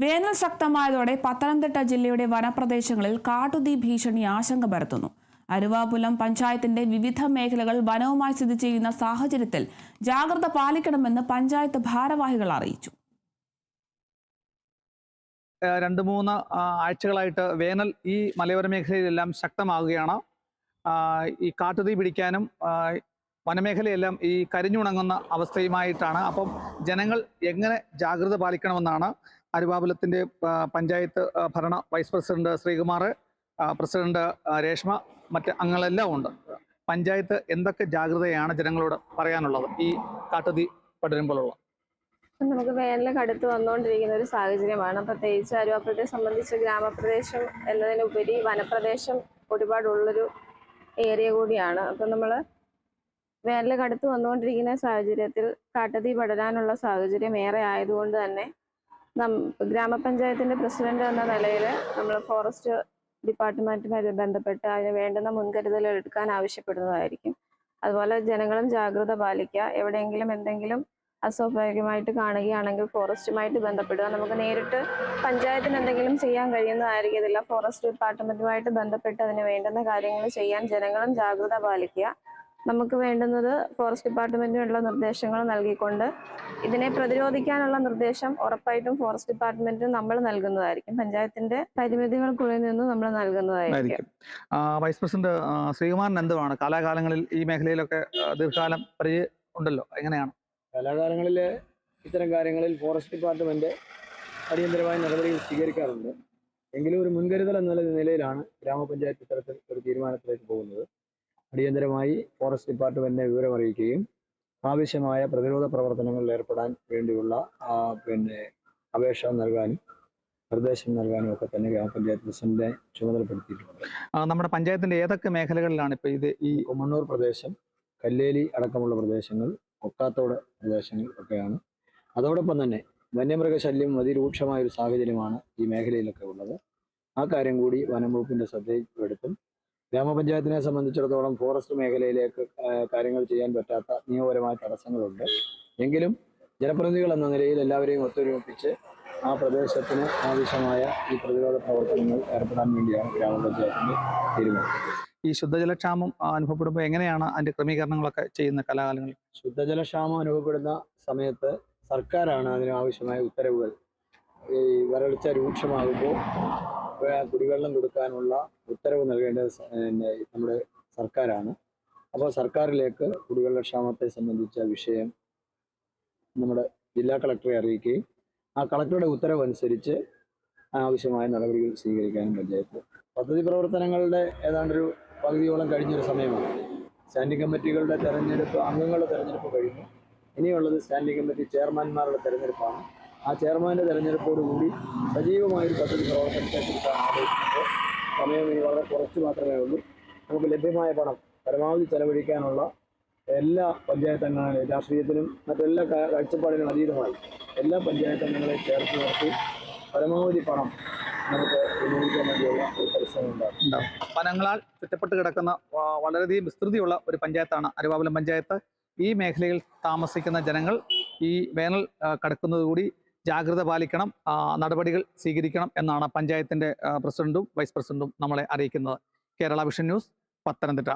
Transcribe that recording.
വേനൽ ശക്തമായതോടെ പത്തനംതിട്ട ജില്ലയുടെ വനപ്രദേശങ്ങളിൽ കാട്ടുതീ ഭീഷണി ആശങ്ക പരത്തുന്നു. അരുവാപുലം പഞ്ചായത്തിന്റെ വിവിധ മേഖലകൾ വനവുമായി സ്ഥിതി ചെയ്യുന്ന സാഹചര്യത്തിൽ ജാഗ്രത പാലിക്കണമെന്ന് പഞ്ചായത്ത് ഭാരവാഹികൾ അറിയിച്ചു. രണ്ടു മൂന്ന് ആഴ്ചകളായിട്ട് വേനൽ ഈ മലയോര മേഖലയിലെല്ലാം ശക്തമാകുകയാണ്. ഈ കാട്ടുതീ പിടിക്കാനും വനമേഖലയെല്ലാം ഈ കരിഞ്ഞുണങ്ങുന്ന അവസ്ഥയുമായിട്ടാണ്. അപ്പം ജനങ്ങൾ എങ്ങനെ ജാഗ്രത പാലിക്കണമെന്നാണ് അരുവാപുലത്തിന്റെ പഞ്ചായത്ത് ഭരണ vice president Sreekumar president Reshma മറ്റ് അംഗങ്ങളെല്ലാം ഉണ്ട്. പഞ്ചായത്ത് എന്തൊക്കെ ജാഗ്രതയാണ് ജനങ്ങളോട് പറയാനുള്ളത്? ഈ കാട്ടുതീ പടരുമ്പോഴുള്ള. നമുക്ക് വേനൽ കടുത്ത് വന്നുകൊണ്ടിരിക്കുന്ന ഒരു സാഹചര്യമാണ്. പ്രത്യേകിച്ച് അരുവാപ്പുഴത്തെ സംബന്ധിച്ച് ഗ്രാമപ്രദേശം എന്നതിനുപരി വനപ്രദേശം ഒരുപാടുള്ളൊരു ഏരിയ കൂടിയാണ്. അപ്പം നമ്മൾ വേനൽ കടുത്ത് വന്നുകൊണ്ടിരിക്കുന്ന സാഹചര്യത്തിൽ കാട്ടുതീ പടരാനുള്ള സാഹചര്യം ഏറെ ആയതുകൊണ്ട് തന്നെ നം ഗ്രാമപഞ്ചായത്തിന്റെ പ്രസിഡന്റ് എന്ന നിലയിൽ നമ്മൾ ഫോറസ്റ്റ് ഡിപ്പാർട്ട്മെന്റുമായി ബന്ധപ്പെട്ട് അതിന് വേണ്ടുന്ന മുൻകരുതലുകൾ എടുക്കാൻ ആവശ്യപ്പെടുന്നതായിരിക്കും. അതുപോലെ ജനങ്ങളും ജാഗ്രത പാലിക്കുക. എവിടെയെങ്കിലും എന്തെങ്കിലും അസ്വാഭാവികമായിട്ട് കാണുകയാണെങ്കിൽ ഫോറസ്റ്റുമായിട്ട് ബന്ധപ്പെടുക. നമുക്ക് നേരിട്ട് പഞ്ചായത്തിന് എന്തെങ്കിലും ചെയ്യാൻ കഴിയുന്നതായിരിക്കത്തില്ല. ഫോറസ്റ്റ് ഡിപ്പാർട്ട്മെന്റുമായിട്ട് ബന്ധപ്പെട്ട് അതിന് വേണ്ടുന്ന കാര്യങ്ങൾ ചെയ്യാൻ ജനങ്ങളും ജാഗ്രത പാലിക്കുക. നമുക്ക് വേണ്ടുന്നത് ഫോറസ്റ്റ് ഡിപ്പാർട്ട്മെന്റിനുള്ള നിർദ്ദേശങ്ങൾ നൽകിക്കൊണ്ട് ഇതിനെ പ്രതിരോധിക്കാനുള്ള നിർദ്ദേശം ഉറപ്പായിട്ടും ഫോറസ്റ്റ് ഡിപ്പാർട്ട്മെന്റിന് നമ്മൾ നൽകുന്നതായിരിക്കും. പഞ്ചായത്തിന്റെ പരിമിതികൾക്കുള്ളിൽ നിന്ന് നമ്മൾ നൽകുന്നതായിരിക്കും. വൈസ് പ്രസിഡന്റ് ശ്രീകുമാരൻ എന്തുവാണ്? കാലാകാലങ്ങളിൽ ഈ മേഖലയിലൊക്കെ ദീർഘകാലം പരിചയം ഉണ്ടല്ലോ. എങ്ങനെയാണ്? കാലാകാലങ്ങളിൽ ഇത്തരം കാര്യങ്ങളിൽ ഫോറസ്റ്റ് ഡിപ്പാർട്ട്മെന്റ് അടിയന്തരമായ നടപടികൾ സ്വീകരിക്കാറുണ്ട്. എങ്കിലും ഒരു മുൻകരുതൽ എന്ന നിലയിലാണ് ഗ്രാമപഞ്ചായത്ത് ഇത്തരത്തിൽ ഒരു തീരുമാനത്തിലേക്ക് പോകുന്നത്. അടിയന്തരമായി ഫോറസ്റ്റ് ഡിപ്പാർട്ട്മെന്റിനെ വിവരം അറിയിക്കുകയും ആവശ്യമായ പ്രതിരോധ പ്രവർത്തനങ്ങളിൽ ഏർപ്പെടാൻ വേണ്ടിയുള്ള പിന്നെ അപേക്ഷ നൽകാനും നിർദ്ദേശം നൽകാനും ഒക്കെ തന്നെ ഗ്രാമപഞ്ചായത്ത് പ്രസിഡന്റിനെ ചുമതലപ്പെടുത്തിയിട്ടുണ്ട്. നമ്മുടെ പഞ്ചായത്തിന്റെ ഏതൊക്കെ മേഖലകളിലാണ് ഇപ്പൊ ഇത് ഈ കുമ്മണ്ണൂർ പ്രദേശം കല്ലേലി അടക്കമുള്ള പ്രദേശങ്ങൾ ഒക്കാത്തോട് പ്രദേശങ്ങൾ ഒക്കെയാണ്. അതോടൊപ്പം തന്നെ വന്യമൃഗശല്യം അതിരൂക്ഷമായ ഒരു സാഹചര്യമാണ് ഈ മേഖലയിലൊക്കെ ഉള്ളത്. ആ കാര്യം കൂടി വനം വകുപ്പിന്റെ ശ്രദ്ധയിൽപ്പെടുത്തും. ഗ്രാമപഞ്ചായത്തിനെ സംബന്ധിച്ചിടത്തോളം ഫോറസ്റ്റ് മേഖലയിലേക്ക് കാര്യങ്ങൾ ചെയ്യാൻ പറ്റാത്ത നിയമപരമായ തടസ്സങ്ങളുണ്ട്. എങ്കിലും ജനപ്രതിനിധികൾ എന്ന നിലയിൽ എല്ലാവരെയും ഒത്തൊരുമിപ്പിച്ച് ആ പ്രദേശത്തിന് ആവശ്യമായ ഈ പ്രതിരോധ പ്രവർത്തനങ്ങൾ ഏർപ്പെടാൻ വേണ്ടിയാണ് ഗ്രാമപഞ്ചായത്തിന്റെ തീരുമാനം. ഈ ശുദ്ധജലക്ഷാമം അനുഭവപ്പെടുമ്പോൾ എങ്ങനെയാണ് അതിന്റെ ക്രമീകരണങ്ങളൊക്കെ ചെയ്യുന്ന കലാകാലങ്ങളിൽ ശുദ്ധജലക്ഷാമം അനുഭവപ്പെടുന്ന സമയത്ത് സർക്കാരാണ് അതിനാവശ്യമായ ഉത്തരവുകൾ ഈ വരൾച്ച രൂക്ഷമാകുമ്പോൾ കുടിവെള്ളം കൊടുക്കാനുള്ള ഉത്തരവ് നൽകേണ്ടത് നമ്മുടെ സർക്കാരാണ്. അപ്പോൾ സർക്കാരിലേക്ക് കുടിവെള്ള ക്ഷാമത്തെ സംബന്ധിച്ച വിഷയം നമ്മുടെ ജില്ലാ കളക്ടറെ അറിയിക്കുകയും ആ കളക്ടറുടെ ഉത്തരവനുസരിച്ച് ആവശ്യമായ നടപടികൾ സ്വീകരിക്കാനും പഞ്ചായത്ത്. പദ്ധതി പ്രവർത്തനങ്ങളുടെ ഏതാണ്ടൊരു പകുതിയോളം കഴിഞ്ഞൊരു സമയമാണ്. സ്റ്റാൻഡിംഗ് കമ്മിറ്റികളുടെ തെരഞ്ഞെടുപ്പ് അംഗങ്ങളുടെ തെരഞ്ഞെടുപ്പ് കഴിഞ്ഞു. ഇനിയുള്ളത് സ്റ്റാൻഡിംഗ് കമ്മിറ്റി ചെയർമാൻമാരുടെ തെരഞ്ഞെടുപ്പാണ്. ആ ചെയർമാന്റെ തെരഞ്ഞെടുപ്പോടുകൂടി സജീവമായൊരു പദ്ധതി പ്രവർത്തനത്തെക്കുറിച്ചാണ് ആലോചിക്കുന്നത് സമയം ഇനി വളരെ കുറച്ച് മാത്രമേ ഉള്ളൂ. നമുക്ക് ലഭ്യമായ പണം പരമാവധി ചെലവഴിക്കാനുള്ള എല്ലാ പഞ്ചായത്ത് അംഗങ്ങളെയും രാഷ്ട്രീയത്തിനും മറ്റെല്ലാ കാഴ്ചപ്പാടിനും അതീതമായി എല്ലാ പഞ്ചായത്ത് അംഗങ്ങളെയും ചേർത്ത് നിർത്തി പരമാവധി പണം നമുക്ക് വിനിയോഗിക്കാൻ വേണ്ടിയുള്ള ഒരു പരിശ്രമം ഉണ്ടാകും. വനങ്ങളാൽ ചുറ്റപ്പെട്ട് കിടക്കുന്ന വളരെയധികം വിസ്തൃതിയുള്ള ഒരു പഞ്ചായത്താണ് അരുവാപുലം പഞ്ചായത്ത്. ഈ മേഖലയിൽ താമസിക്കുന്ന ജനങ്ങൾ ഈ വേനൽ കടക്കുന്നതുകൂടി ജാഗ്രത പാലിക്കണം നടപടികൾ സ്വീകരിക്കണം എന്നാണ് പഞ്ചായത്തിന്റെ പ്രസിഡന്റും വൈസ് പ്രസിഡന്റും നമ്മളെ അറിയിക്കുന്നത്. Kerala vision news Pathanamthitta.